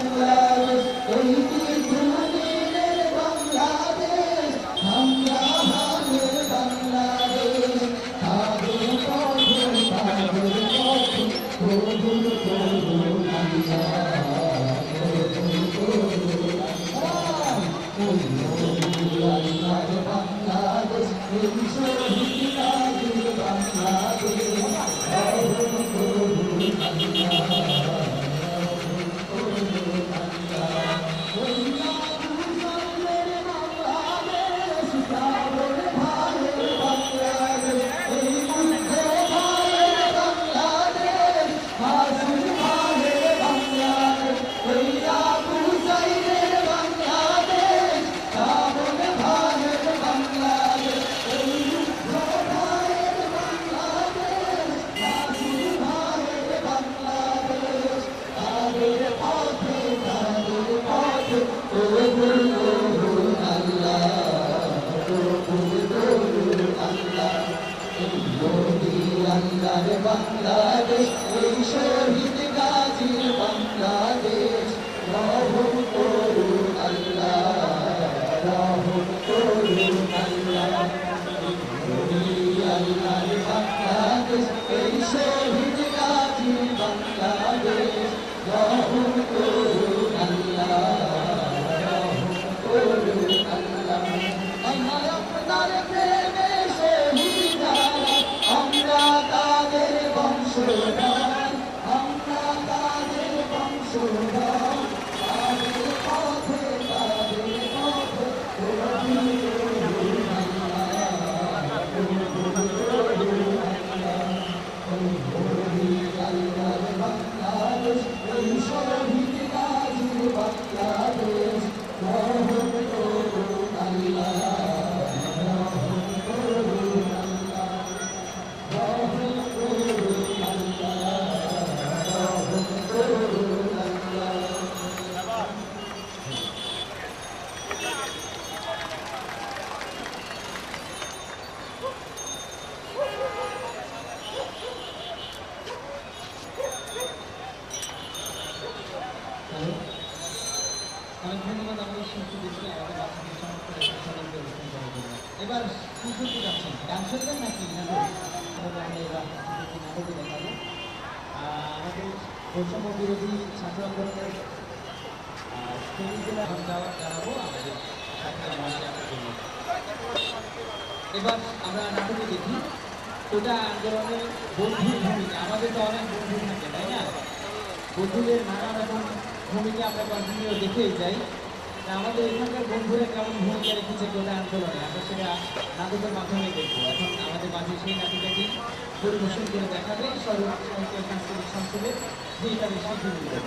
Aleluia. Bangladesh এই শহীদ গাজীর বাংলাদেশ। রহম করুন আল্লাহ রহম করুন আল্লাহ। আল্লাহর বাংলাদেশ, এই শহীদ বংশধর আমরা তাদের বংশধর। অনেক ধন্যবাদ আমাদের আমাদের বাচ্চাদের চমৎকার জন্য। এবার শুনতে যাচ্ছেন গান শুনবেন নাকি? নাটক আমরা এবার নাটকে দেখাবো। আমাদের বৈষম্য বিরোধী ছাত্র আন্দোলনের যাওয়া জানাব। আমাদের এবার আমরা নাটকে দেখি। ওটা আন্দোলনের বন্ধুর ভূমিকা। আমাদের তো অনেক বন্ধু থাকে, তাই না? বন্ধুদের নানা রকম ভূমিকা আমরা কন্টিনিউ দেখেই যাই। আমাদের এখানকার বন্ধুরা কেমন ভূমিকা রেখেছে কোনো আন্দোলনে? আমরা সেটা নাটকের মাধ্যমে দেখব। এখন আমাদের মাঝে সেই নাটকটাকে পরিবেশন করে দেখাবে। সর্ব সাহিত্য সাংস্কৃতিক সংসদের বেশি ভূমিকা